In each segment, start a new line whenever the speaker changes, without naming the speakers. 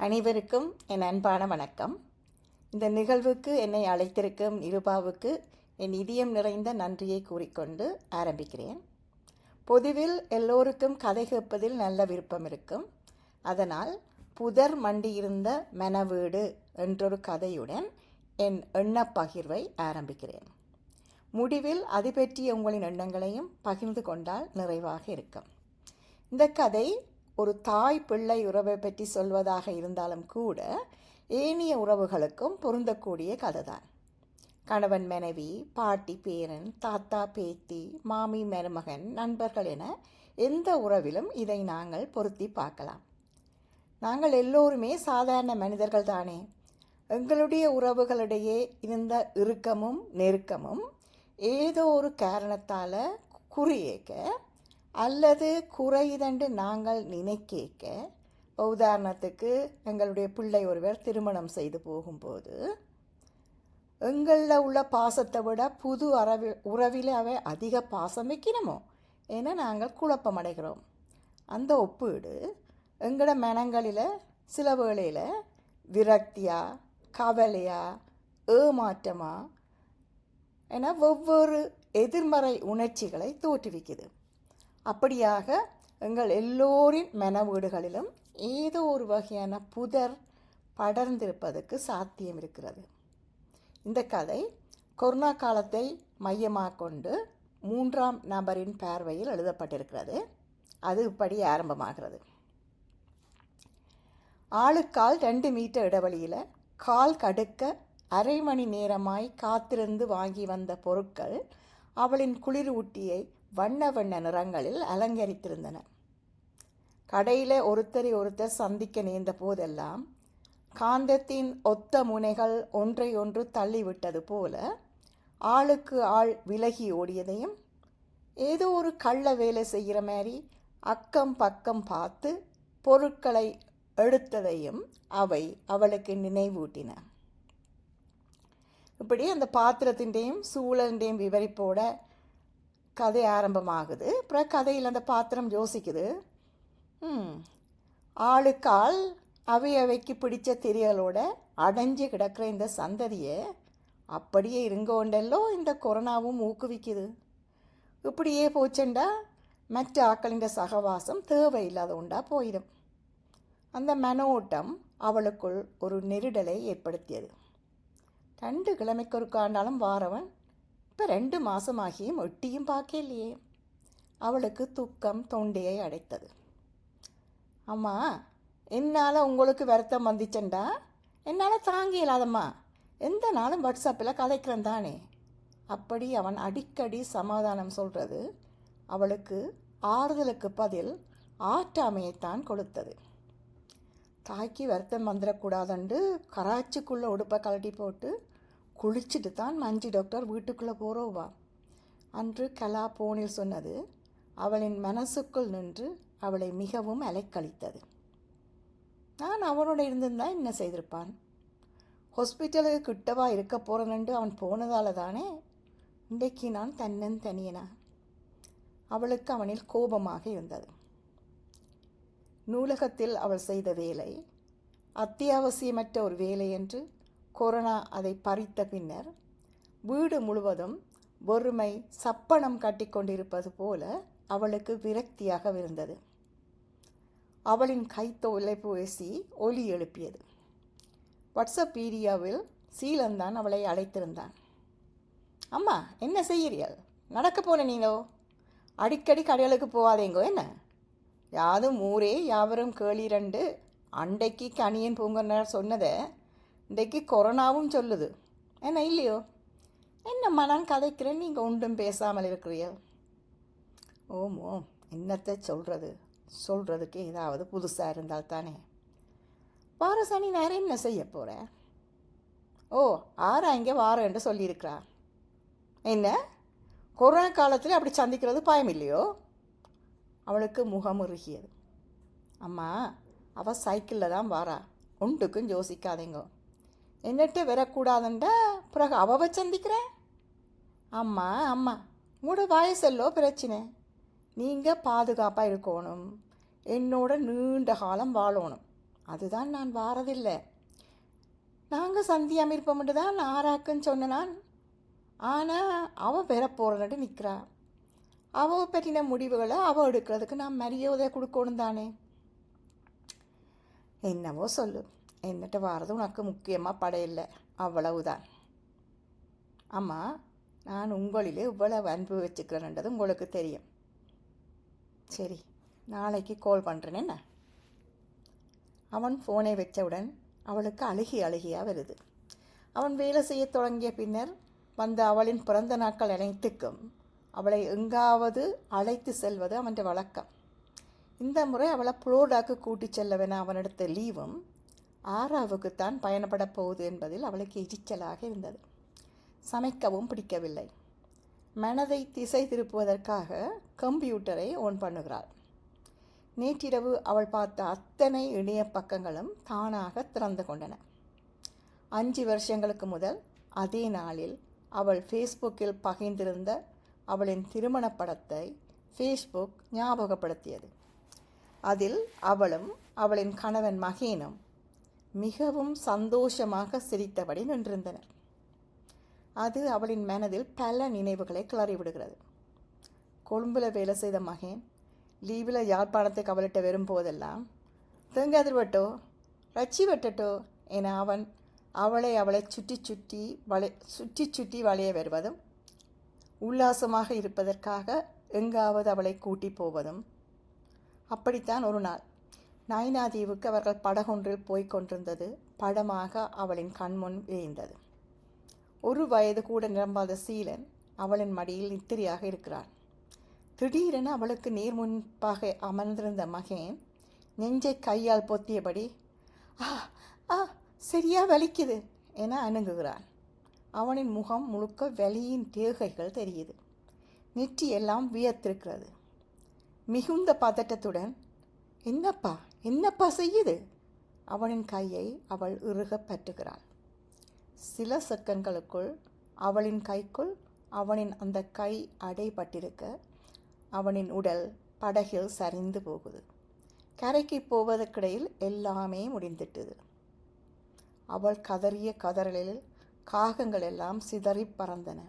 அனைவருக்கும் என் அன்பான வணக்கம். இந்த நிகழ்வுக்கு என்னை அழைத்திருக்கும் நிருபாவுக்கு என் இதயம் நிறைந்த நன்றியை கூறிக்கொண்டு ஆரம்பிக்கிறேன். பொதுவில் எல்லோருக்கும் கதை கேட்பதில் நல்ல விருப்பம் இருக்கும். அதனால் புதர் மண்டியிருந்த மனவீடு என்றொரு கதையுடன் என் எண்ணப் பகிர்வை ஆரம்பிக்கிறேன். முடிவில் அது பற்றிய உங்களின் எண்ணங்களையும் பகிர்ந்து கொண்டால் நிறைவாக இருக்கும். இந்த கதை ஒரு தாய் பிள்ளை உறவை பற்றி சொல்வதாக இருந்தாலும் கூட ஏனைய உறவுகளுக்கும் பொருந்தக்கூடிய கதை தான் கணவன் மனைவி பாட்டி பேரன் தாத்தா பேத்தி மாமி மருமகன் நண்பர்கள் என எந்த உறவிலும் இதை நாங்கள் பொருத்தி பார்க்கலாம். நாங்கள் எல்லோருமே சாதாரண மனிதர்கள் தானே. எங்களுடைய உறவுகளிடையே இருந்த இறுக்கமும் நெருக்கமும் ஏதோ ஒரு காரணத்தால் குறியேக்க அல்லது குறையுதென்று நாங்கள் நினைக்கேக்க. இப்போ உதாரணத்துக்கு எங்களுடைய பிள்ளை ஒருவர் திருமணம் செய்து போகும்போது எங்களில் உள்ள பாசத்தை விட புது அறவி உறவில் அவை அதிக பாசம் வைக்கணுமோ? என நாங்கள் குழப்பம் அடைகிறோம் அந்த ஒப்பீடு எங்களோட மனங்களில் சில வேளையில் விரக்தியா கவலையா ஏமாற்றமா என ஒவ்வொரு எதிர்மறை உணர்ச்சிகளை தோற்றுவிக்குது. அப்படியாக எங்கள் எல்லோரின் மன வீடுகளிலும் ஏதோ ஒரு வகையான புதர் படர்ந்திருப்பதற்கு சாத்தியம் இருக்கிறது. இந்த கதை கொரோனா காலத்தை மையமாக கொண்டு மூன்றாம் நபரின் பார்வையில் எழுதப்பட்டிருக்கிறது. அது இப்படி ஆரம்பமாகிறது. ஆளுக்கால் ரெண்டு மீட்டர் இடைவெளியில் கால் கடுக்க அரை மணி நேரமாய் காத்திருந்து வாங்கி வந்த பொருட்கள் அவளின் குளிர் ஊட்டியை வண்ண வண்ண நிறங்களில் அலங்கரித்திருந்தன. கடையில் ஒருத்தரை ஒருத்தர் சந்திக்க நேர்ந்த போதெல்லாம் காந்தத்தின் ஒத்த முனைகள் ஒன்றை ஒன்று தள்ளிவிட்டது போல ஆளுக்கு ஆள் விலகி ஓடியதையும் ஏதோ ஒரு கள்ள வேலை செய்கிற மாதிரி அக்கம் பக்கம் பார்த்து பொருட்களை எடுத்ததையும் அவை அவளுக்கு நினைவூட்டின. இப்படி அந்த பாத்திரத்திൻ്றையும் சூழலின்டையும் விவரிப்போட கதை ஆரம்பமாகுது. அப்புறம் கதையில் அந்த பாத்திரம் யோசிக்குது. ஆளுக்கால் அவை அவைக்கு பிடிச்ச திரியலோட அடைஞ்சு கிடக்கிற இந்த சந்ததியை அப்படியே இருங்கோண்டல்லோ இந்த கொரோனாவும் ஊக்குவிக்குது. இப்படியே போச்சுண்டா மற்ற ஆக்களின் சகவாசம் தேவையில்லாத உண்டா போயிடும். அந்த மனோட்டம் அவளுக்குள் ஒரு நெருடலை ஏற்படுத்தியது. ரெண்டு கிழமைக்கு ஒரு காண்டாலும் வாரவன் இப்போ ரெண்டு மாதமாகியும் ஒட்டியும் பார்க்கலையே அவளுக்கு துக்கம் தொண்டையை அடைத்தது. அம்மா என்னால் உங்களுக்கு வருத்தம் வந்துச்சண்டா என்னால் தாங்க இல்லாதம்மா எந்த நாளும் வாட்ஸ்அப்பில் கதைக்கிறேன் தானே. அப்படி அவன் அடிக்கடி சமாதானம் சொல்கிறது அவளுக்கு ஆறுதலுக்கு பதில் ஆற்றாமையைத்தான் கொடுத்தது. தாய்க்கு வருத்தம் வந்துடக்கூடாதுண்டு கராச்சிக்குள்ளே உடுப்பை கழட்டி போட்டு குளிச்சுட்டு தான் மஞ்சி டாக்டர் வீட்டுக்குள்ளே போகிறோவா அன்று கலா போனில் சொன்னது அவளின் மனசுக்குள் நின்று அவளை மிகவும் அலைக்கழித்தது. நான் அவனோட இருந்திருந்தா என்ன செய்திருப்பான்? ஹாஸ்பிட்டலுக்கு கிட்டவா இருக்க போகிறனென்று அவன் போனதால தானே? இன்றைக்கு நான் தன்னன் தனியனா? அவளுக்கு அவனில் கோபமாக இருந்தது. நூலகத்தில் அவள் செய்த வேலை அத்தியாவசியமற்ற ஒரு வேலை என்று கொரோனா அதை பறித்த பின்னர் வீடு முழுவதும் ஒருமை சப்பனம் கட்டிக்கொண்டிருப்பது போல அவளுக்கு விரக்தியாக இருந்தது அவளின் கை பேசி ஒலி எழுப்பியது. வாட்ஸ்அப் வீடியோவில் சீலன்தான் அவளை அழைத்திருந்தான். அம்மா என்ன செய்கிறீர்கள்? நடக்க போன நீங்களோ? அடிக்கடி கடைகளுக்கு போகாதேங்கோ என்ன? யாதும் ஊரே யாவரும் கேளிரண்டு அண்டைக்கு கனியன் பூங்கனர் சொன்னதை இன்றைக்கு கொரோனாவும் சொல்லுது. என்ன இல்லையோ? என்னம்மா நான் கதைக்கிறேன் நீங்கள் ஒன்றும் பேசாமல் இருக்கிறீர்கள் ஓமோ என்னத்தை சொல்கிறது சொல்கிறதுக்கு ஏதாவது புதுசாக இருந்தால் தானே. வார சனி நேரம் என்ன செய்ய போகிற ஓ ஆறா இங்கே வாரம் என்று சொல்லியிருக்கிறா. என்ன? கொரோனா காலத்தில் அப்படி சந்திக்கிறது பயம் இல்லையோ? அவளுக்கு முகம் இறுகியது. அம்மா அவள் சைக்கிளில் தான் வாரா. ஒன்றுக்கும் யோசிக்காதீங்க. என்னட்டு வரக்கூடாதுண்டா பிறகு அவவை சந்திக்கிறேன்? அம்மா அம்மா உங்களோட வயசெல்லோ பிரச்சனை. நீங்கள் பாதுகாப்பாக இருக்கணும். என்னோட நீண்ட காலம் வாழணும். அதுதான் நான் வாரதில்லை. நாங்கள் சந்தியாம இருப்போம்ட்டு தான் ஆராக்குன்னு சொன்னான் ஆனால் அவள் பெற போகிறன்ட்டு நிற்கிறா அவள் பற்றின முடிவுகளை அவள் எடுக்கிறதுக்கு நான் மரியாதை கொடுக்கணும் தானே. என்னவோ சொல்லு. என்னட்ட வாரது உனக்கு முக்கியமாக படையில்லை அவ்வளவுதான் அம்மா நான் உங்களிலே இவ்வளவு அன்பு வச்சுக்கிறேன்ன்றது உங்களுக்கு தெரியும் சரி நாளைக்கு கால் பண்ணுறேன் என்ன அவன் ஃபோனை வச்சவுடன் அவளுக்கு அழுகி அழுகியாக வருது அவன் வேலை செய்ய தொடங்கிய பின்னர் வந்த அவளின் பிறந்த நாட்கள் அனைத்துக்கும் அவளை எங்காவது அழைத்து செல்வது அவன் வழக்கம் இந்த முறை அவளை புளோடாக்கு கூட்டிச் செல்லவென அவனெடுத்த லீவும் ஆறாவுக்குத்தான் பயணப்படப் போகுது என்பதில் அவளுக்கு எரிச்சலாக இருந்தது. சமைக்கவும் பிடிக்கவில்லை. மனதை திசை திருப்புவதற்காக கம்ப்யூட்டரை ஓன் பண்ணுகிறாள். நேற்றிரவு அவள் பார்த்த அத்தனை இணைய பக்கங்களும் தானாக திறந்து கொண்டன. அஞ்சு வருஷங்களுக்கு முதல் அதே நாளில் அவள் ஃபேஸ்புக்கில் பகிர்ந்திருந்த அவளின் திருமணப் படத்தை ஃபேஸ்புக் ஞாபகப்படுத்தியது. அதில் அவளும் அவளின் கணவன் மகேனும் மிகவும் சந்தோஷமாக சிரித்தபடி நின்றிருந்தனர். அது அவளின் மனதில் பல நினைவுகளை கிளறிவிடுகிறது. கொழும்புல வேலை செய்த மகன் லீவில் யாழ்ப்பாணத்தை கவலிட்ட வரும்போதெல்லாம் தேங்காதிர் வட்டோ ரச்சி வெட்டட்டோ என அவன் அவளை அவளை சுற்றி சுற்றி வளை சுற்றி சுற்றி வளைய வருவதும் உல்லாசமாக இருப்பதற்காக எங்காவது அவளை கூட்டி போவதும் அப்படித்தான் ஒரு நாள். நைனாதீவுக்கு அவர்கள் படகொன்றில் போய்க் கொண்டிருந்தது. படமாக அவளின் கண்முன் விரிந்தது. ஒரு வயது கூட நிரம்பாத சீலன் அவளின் மடியில் நித்திரியாக இருக்கிறான். திடீரென அவளுக்கு நேர் முன்பாக அமர்ந்திருந்த மகன் நெஞ்சை கையால் பொத்தியபடி ஆ ஆ சரியா வலிக்குது என அணுகுகிறான். அவனின் முகம் முழுக்க வலியின் தேகைகள் தெரியுது. நெற்றி எல்லாம் மிகுந்த பதட்டத்துடன் என்னப்பா என்னப்பா செய்யுது? அவனின் கையை அவள் இறுக பற்றுகிறாள். சில சக்கங்களுக்குள் அவளின் கைக்குள் அவனின் அந்த கை அடைபட்டிருக்க அவனின் உடல் படகில் சரிந்து போகுது. கரைக்கு போவதற்கிடையில் எல்லாமே முடிந்துட்டது அவள் கதறிய கதறலில் காகங்கள் எல்லாம் சிதறி பறந்தன.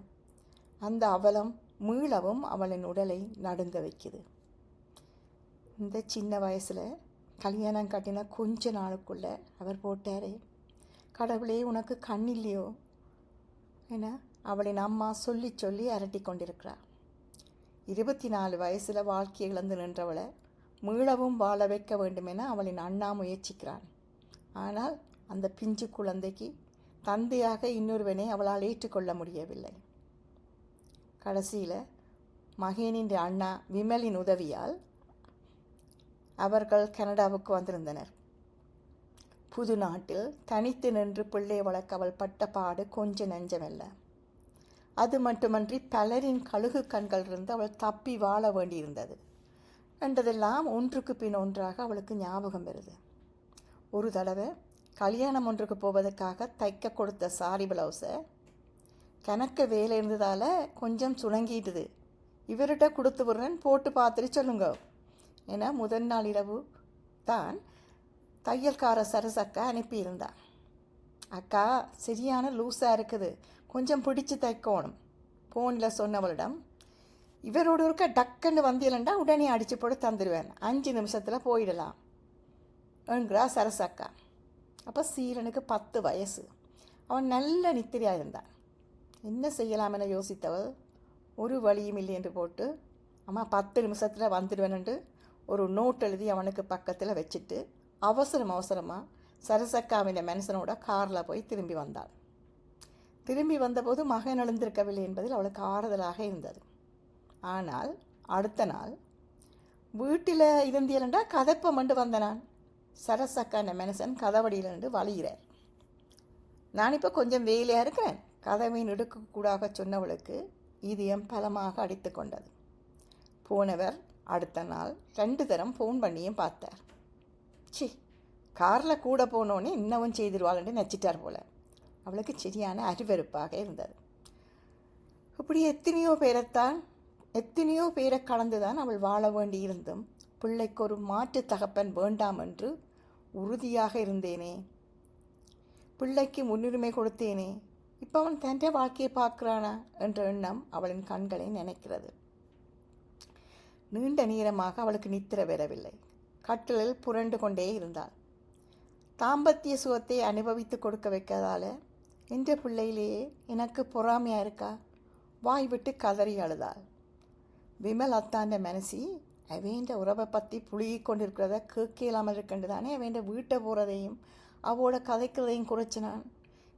அந்த அவலம் மீளவும் அவளின் உடலை நடுங்க வைக்குது. இந்த சின்ன வயசில் கல்யாணம் கட்டின கொஞ்ச நாளுக்குள்ளே அவர் போட்டாரே. கடவுளே உனக்கு கண் இல்லையோ? என அவளின் அம்மா சொல்லி சொல்லி அரட்டி கொண்டிருக்கிறார் இருபத்தி நாலு வயசில் வாழ்க்கை இழந்து நின்றவளை மீளவும் வாழ வைக்க வேண்டுமென அவளின் அண்ணா முயற்சிக்கிறான் ஆனால் அந்த பிஞ்சு குழந்தைக்கு தந்தையாக இன்னொருவனை அவளால் ஏற்றுக்கொள்ள முடியவில்லை. கடைசியில் மகேனின் அண்ணா விமலின் உதவியால் அவர்கள் கனடாவுக்கு வந்திருந்தனர். புது நாட்டில் தனித்து நின்று பிள்ளை வளர்க்க அவள் பட்ட பாடு கொஞ்ச நஞ்சமல்ல. அது மட்டுமன்றி பலரின் கழுகு கண்கள் இருந்து அவள் தப்பி வாழ வேண்டியிருந்தது. என்றதெல்லாம் ஒன்றுக்கு பின் ஒன்றாக அவளுக்கு ஞாபகம் வருது. ஒரு தடவை கல்யாணம் ஒன்றுக்கு போவதற்காக தைக்க கொடுத்த சாரி பிளவுஸை கணக்க வேலை இருந்ததால் கொஞ்சம் சுணங்கிட்டுது. இவர்கிட்ட கொடுத்து விடுறேன் போட்டு பார்த்துட்டு சொல்லுங்க. என முதல் நாள் இரவு தான் தையல்கார சரசக்கா அனுப்பியிருந்தான். அக்கா சரியான லூஸாக இருக்குது. கொஞ்சம் பிடிச்சு தைக்கணும் ஃபோனில் சொன்னவளிடம். இவரோட இருக்க டக்குன்னு வந்தியலண்டா உடனே அடித்து போட்டு தந்துடுவேன் அஞ்சு நிமிஷத்தில் போயிடலாம் என்கிறா சரசக்கா அப்போ சீலனுக்கு பத்து வயசு. அவன் நல்ல நித்திரியாக இருந்தான். என்ன செய்யலாம் என யோசித்தவள்? ஒரு வழியும் இல்லை என்று போட்டு அம்மா பத்து நிமிஷத்தில் வந்துடுவேன்ட்டு ஒரு நோட் எழுதி அவனுக்கு பக்கத்தில் வச்சுட்டு அவசரம் அவசரமாக சரசக்காவின் மனுஷனோட காரில் போய் திரும்பி வந்தாள் திரும்பி வந்தபோது மகன் எழுந்திருக்கவில்லை என்பதில் அவளுக்கு ஆறுதலாக இருந்தது. ஆனால் அடுத்த நாள் வீட்டில் இருந்தியலண்டா கதைப்பம் மண்டு வந்த நான். சரசக்கான மனுஷன் கதவடியிலிருந்து வழிகிறார் நான் இப்போ கொஞ்சம் வேலையாக இருக்கிறேன். கதவை நெடுக்கக்கூடாக சொன்னவளுக்கு இதயம் பலமாக அடித்து கொண்டது. போனவர் அடுத்த நாள் ரெண்டு தரம் ஃபோன் பண்ணியும் பார்த்தார். சி காரில் கூட போனோடனே இன்னமும் செய்திருவாள்னு நச்சிட்டார் போல. அவளுக்கு சரியான அறிவறுப்பாக இருந்தது. இப்படி எத்தனையோ பேரைத்தான் எத்தனையோ பேரை கலந்துதான் அவள் வாழ வேண்டியிருந்தும் பிள்ளைக்கு ஒரு மாற்று தகப்பன் வேண்டாம் என்று உறுதியாக இருந்தேனே. பிள்ளைக்கு முன்னுரிமை கொடுத்தேனே. இப்போ அவன் தன்னுடைய வாழ்க்கையை பார்க்குறானா என்ற எண்ணம் அவளின் கண்களை நினைக்கிறது. நீண்ட நேரமாக அவளுக்கு நித்திர வரவில்லை கட்டிலில் புரண்டு கொண்டே இருந்தாள். தாம்பத்திய சுகத்தை அனுபவித்து கொடுக்க வைக்காதால? என்ற பிள்ளையிலேயே எனக்கு பொறாமையாக இருக்கா? வாய் விட்டு கதறி அழுதாள். விமல் அத்தாண்ட மனசி அவேண்ட உறவை பற்றி புழுகி கொண்டிருக்கிறத கேட்க இல்லாமல் இருக்கண்டு தானே அவேண்ட வீட்டை போகிறதையும் அவளோட கதைக்கிறதையும் குறைச்சினான்.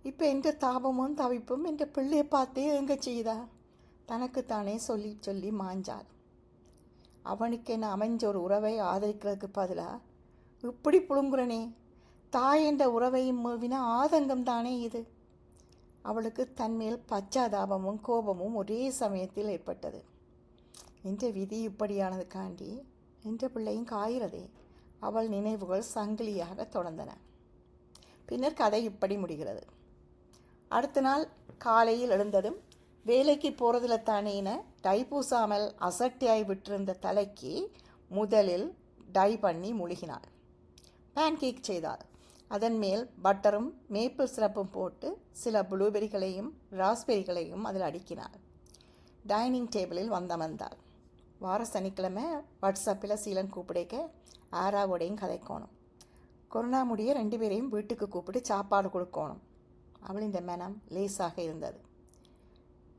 இப்போ என்ற தாபமும் தவிப்பும் என்ற பிள்ளையை பார்த்தே எங்க செய்தா? தனக்குத்தானே சொல்லி சொல்லி மாஞ்சாள். அவனுக்கு என்ன அமைஞ்ச ஒரு உறவை ஆதரிக்கிறதுக்கு பதிலாக இப்படி புழுங்குறனே தாய் என்ற உறவையும் மூவின ஆதங்கம் தானே இது? அவளுக்கு தன்மேல் பச்சாதாபமும் கோபமும் ஒரே சமயத்தில் ஏற்பட்டது. என்ற விதி இப்படியானதுக்காண்டி என்ற பிள்ளையும் காயிறதே அவள் நினைவுகள் சங்கிலியாக தொடர்ந்தன. பின்னர் கதை இப்படி முடிகிறது. அடுத்த நாள் காலையில் எழுந்ததும் வேலைக்கு போகிறதுல தானேன்னு டை பூசாமல் அசட்டியாய் விட்டிருந்த தலைக்கு முதலில் டை பண்ணி முழுகினாள். பேன்கேக் செய்தாள். அதன் மேல் பட்டரும் மேப்பிள் சிரப்பும் போட்டு சில ப்ளூபெரிகளையும் ராஸ்பெரிகளையும் அதில் அடுக்கினாள். டைனிங் டேபிளில் வந்தமர்ந்தாள். வார சனிக்கிழமை வாட்ஸ்அப்பில் சீலன் கூப்பிடைக்க ஆராவோடையும் கதைக்கணும். கொரோனா முடிய ரெண்டு பேரையும் வீட்டுக்கு கூப்பிட்டு சாப்பாடு கொடுக்கணும். அவளின் மனம் லேசாக இருந்தது.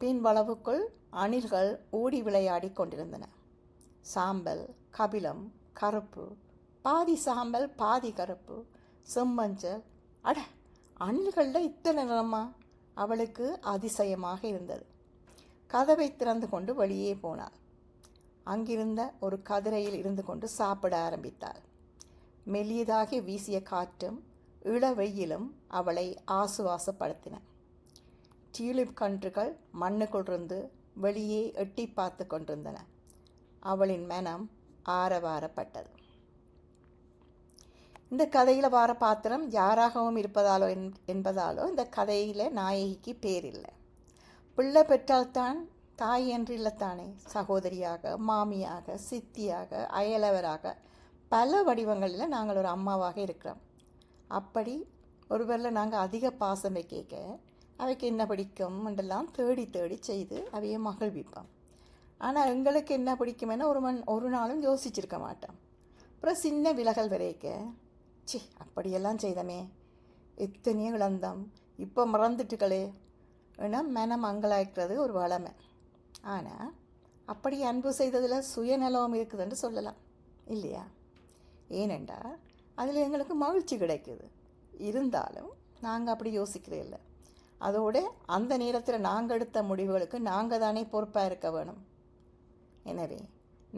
பின்வளவுக்குள் அணில்கள் ஓடி விளையாடி கொண்டிருந்தன. சாம்பல் கபிலம் கருப்பு பாதி சாம்பல் பாதி கருப்பு செம்மஞ்சள் அட அணில்களில் இத்தனை நிறமா? அவளுக்கு அதிசயமாக இருந்தது. கதவை திறந்து கொண்டு வெளியே போனாள். அங்கிருந்த ஒரு கதிரையில் இருந்து கொண்டு சாப்பிட ஆரம்பித்தாள். மெல்லியதாகி வீசிய காற்றும் இளவெயிலும் அவளை ஆசுவாசப்படுத்தின. டியூலிப் கன்றுகள் மண்ணுக்குள்ளிருந்து வெளியே எட்டி பார்த்து கொண்டிருந்தன. அவளின் மனம் ஆரவாரப்பட்டது. இந்த கதையில் வார பாத்திரம் யாராகவும் இருப்பதாலோ என்பதாலோ இந்த கதையில் நாயகிக்கு பேர் இல்லை பிள்ளை பெற்றால்தான் தாய் என்றில்லத்தானே சகோதரியாக மாமியாக சித்தியாக அயலவராக பல வடிவங்களில் நாங்கள் ஒரு அம்மாவாக இருக்கிறோம். அப்படி ஒருவரில் நாங்கள் அதிக பாசம் வைக்க அவைக்கு என்ன பிடிக்கும் என்றெல்லாம் தேடி தேடி செய்து அவையை மகிழ்விப்பான். ஆனால் எங்களுக்கு என்ன பிடிக்குமென ஒரு மண் ஒரு நாளும் யோசிச்சிருக்க மாட்டோம் அப்புறம் சின்ன விலகல் வரைக்க சி அப்படியெல்லாம் செய்தமே. எத்தனையோ இழந்தோம். இப்போ மறந்துட்டுக்களே. ஏன்னா மனம் அங்கலாய்க்கிறது ஒரு வளமை. ஆனால் அப்படி அன்பு செய்ததில் சுயநலம் இருக்குதுன்னு சொல்லலாம். இல்லையா? ஏனெண்டா அதில் எங்களுக்கு மகிழ்ச்சி கிடைக்குது. இருந்தாலும் நாங்கள் அப்படி யோசிக்கிறே இல்லை அதோடு அந்த நேரத்தில் நாங்கள் எடுத்த முடிவுகளுக்கு நாங்கள் தானே பொறுப்பாக இருக்க வேணும். எனவே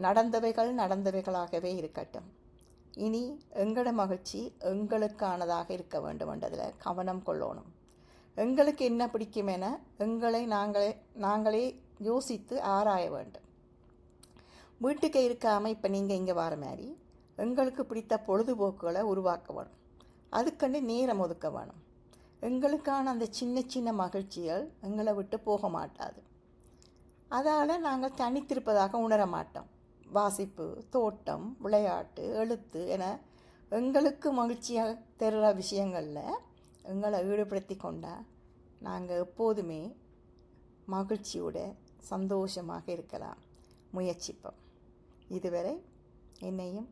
நடந்தவைகள் நடந்தவைகளாகவே இருக்கட்டும். இனி எங்களோட மகிழ்ச்சி எங்களுக்கானதாக இருக்க வேண்டும் என்றதில் கவனம் கொள்ளணும். எங்களுக்கு என்ன பிடிக்கும் என எங்களை நாங்களே நாங்களே யோசித்து ஆராய வேண்டும். வீட்டுக்கு இருக்காமல் இப்போ நீங்கள் இங்கே வர மாதிரி எங்களுக்கு பிடித்த பொழுதுபோக்குகளை உருவாக்க வேணும். அதுக்கண்டு நேரம் ஒதுக்க வேணும். எங்களுக்கான அந்த சின்ன சின்ன மகிழ்ச்சிகள் எங்களை விட்டு போக மாட்டாது. அதால் நாங்கள் தனித்திருப்பதாக உணர மாட்டோம். வாசிப்பு தோட்டம் விளையாட்டு எழுத்து என எங்களுக்கு மகிழ்ச்சியாக தருகிற விஷயங்களில் எங்களை ஈடுபடுத்தி கொண்டால் நாங்கள் எப்போதுமே மகிழ்ச்சியோட சந்தோஷமாக இருக்கலாம். முயற்சிப்போம். இதுவரை என்னையும்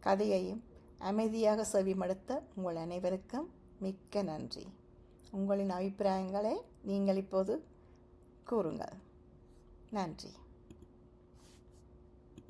கதையையும் அமைதியாக செவிமடுத்த உங்கள் அனைவருக்கும் மிக்க நன்றி. உங்களின் அபிப்பிராயங்களை நீங்கள் இப்போது கூறுங்கள். நன்றி.